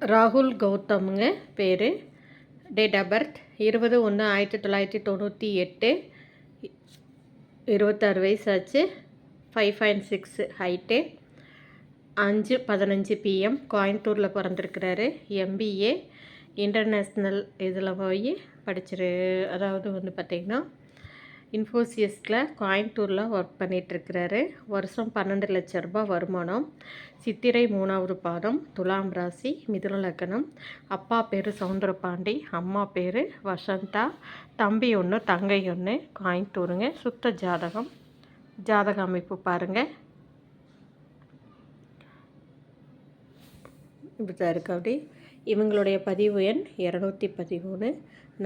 ராகுல் கௌதம்ங்க பேர். Date of birth இருபது ஒன்று ஆயிரத்தி தொள்ளாயிரத்தி தொண்ணூற்றி எட்டு. இருபத்தாறு வயசு ஆச்சு ஃபைவ் பாயிண்ட் சிக்ஸ் ஹைட்டு அஞ்சு பதினஞ்சு பிஎம் கோயம்புத்தூரில் பிறந்திருக்கிறாரு. எம்பிஏ இன்டர்நேஷ்னல் இதில் போய் படிச்சிரு அதாவது வந்து பார்த்திங்கன்னா இன்ஃபோசியஸில் கோயம்புத்தூரில் ஒர்க் பண்ணிகிட்ருக்கிறாரு வருஷம் பன்னெண்டு லட்ச ரூபாய் வருமானம். சித்திரை மூணாவது பாதம் துலாம் ராசி மிதுன லக்கணம் அப்பா பேர் சவுந்தரபாண்டி அம்மா பேர் வசந்தா. தம்பி ஒன்று தங்கை ஒன்று கோயம்புத்தூருங்க. சுத்த ஜாதகம். ஜாதக அமைப்பு பாருங்கள் இப்படி தான் இருக்கு அப்படி. இவங்களுடைய பதிவு எண் இரநூத்தி பதிமூணு.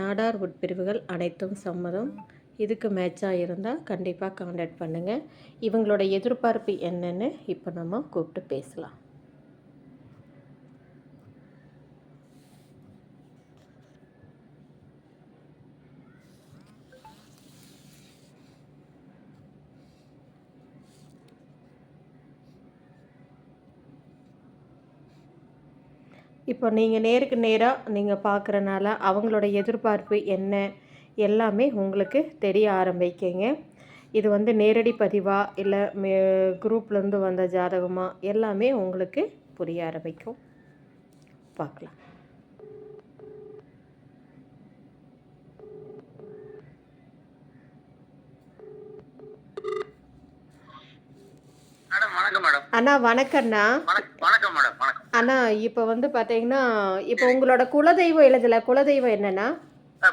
நாடார் உட்பிரிவுகள் அனைத்தும் சம்மதம். இதுக்கு மேட்சாக இருந்தால் கண்டிப்பாக காண்டாக்ட் பண்ணுங்கள் இவங்களோட எதிர்பார்ப்பு என்னன்னு இப்போ நம்ம கூப்பிட்டு பேசலாம். இப்போ நீங்கள் நேருக்கு நேராக நீங்கள் பார்க்குறனால அவங்களோட எதிர்பார்ப்பு என்ன? எல்லாமே உங்களுக்கு தெரிய ஆரம்பிக்குங்க. இது வந்து நேரடி பதிவாக இல்லை மே குரூப்லேருந்து வந்த ஜாதகமாக எல்லாமே உங்களுக்கு புரிய ஆரம்பிக்கும். பார்க்கலாம் அண்ணா வணக்கண்ணா வணக்கம் மேடம் அண்ணா இப்போ வந்து பார்த்தீங்கன்னா இப்போ உங்களோட குலதெய்வம் எழுதலை. குலதெய்வம் அஹ்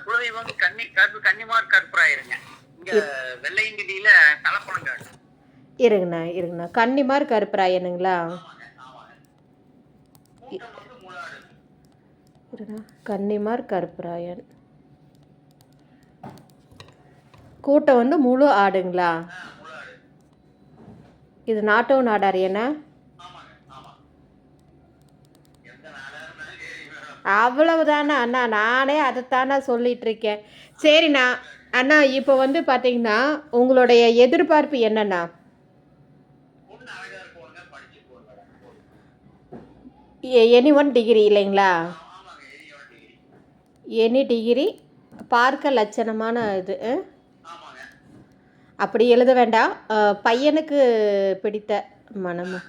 குலதெய்வம் கன்னி கருப்பு கன்னிமார் கருப்பராயிருங்க. இங்க வெள்ளையங்கிடியில தலப்பணங்காடு இருங்கண்ணா இருங்கண்ணா. கன்னிமார் கருப்பராயனுங்களா? கன்னிமார் கருப்பராயன். கூட்டம் வந்து முழு ஆடுங்களா? இது நாட்டோ நாடாரியண்ணா அவ்வளவுதானா அண்ணா? நானே அதைத்தானே சொல்லிகிட்ருக்கேன் சரிண்ணா அண்ணா இப்போ வந்து பார்த்தீங்கன்னா உங்களுடைய எதிர்பார்ப்பு என்னண்ணா? எனி ஒன் டிகிரி இல்லைங்களா? எனி டிகிரி பார்க்க லட்சணமான இது அப்படி எழுத வேண்டாம். பையனுக்கு பிடித்த மனமா.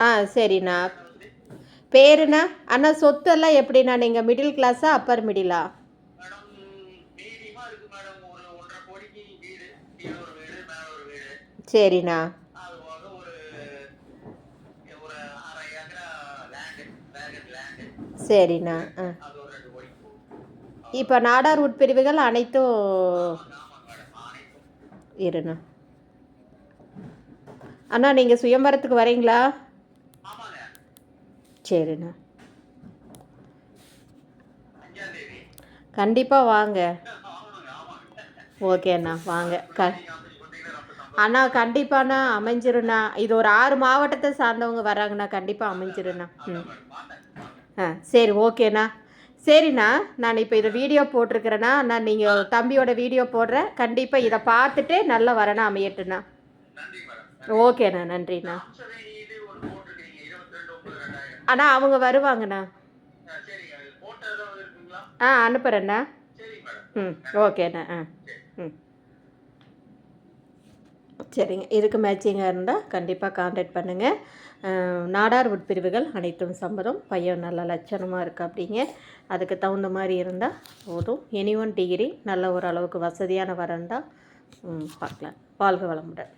ஆ சரிண்ணா. பேருண்ணா அண்ணா சொத்தெல்லாம் எப்படிண்ணா? நீங்கள் மிடில் கிளாஸா அப்பர் மிடிலா சரிண்ணா. சரிண்ணா ஆ. இப்போ நாடார் உட்பிரிவுகள் அனைத்தும். இருண்ணா. அண்ணா நீங்கள் சுயம்பரத்துக்கு வரீங்களா? சரிண்ணா. கண்டிப்பாக வாங்க. ஓகேண்ணா வாங்க. க அண்ணா கண்டிப்பாண்ணா அமைஞ்சிருண்ணா இது ஒரு ஆறு மாவட்டத்தை சார்ந்தவங்க வராங்கண்ணா. கண்டிப்பாக அமைஞ்சிருண்ணா ம். ஆ சரி ஓகேண்ணா சரிண்ணா நான் இப்போ இதை வீடியோ போட்டிருக்கிறேண்ணா. நான் நீங்கள் தம்பியோட வீடியோ போடுறேன். கண்டிப்பாக இதை பார்த்துட்டு நல்லா வரணும் அமையட்டுண்ணா. ஓகேண்ணா நன்றிண்ணா அண்ணா. அவங்க வருவாங்கண்ணா. ஆ, சரிங்க அனுப்புகிறேண்ணா ம் ஓகேண்ணா ஆ ம். சரிங்க. இதுக்கு மேட்சிங்காக இருந்தால் கண்டிப்பாக காண்டாக்ட் பண்ணுங்கள் நாடார் உட்பிரிவுகள் அனைத்தும் சம்மதம் பையன் நல்ல லட்சணமாக இருக்கு அப்படிங்க. அதுக்கு தகுந்த மாதிரி இருந்தால் போதும். எனி ஒன் டிகிரி நல்ல ஓரளவுக்கு வசதியான வசதியான வரண்டா பார்க்கலாம். வாழ்க வளமுடன்.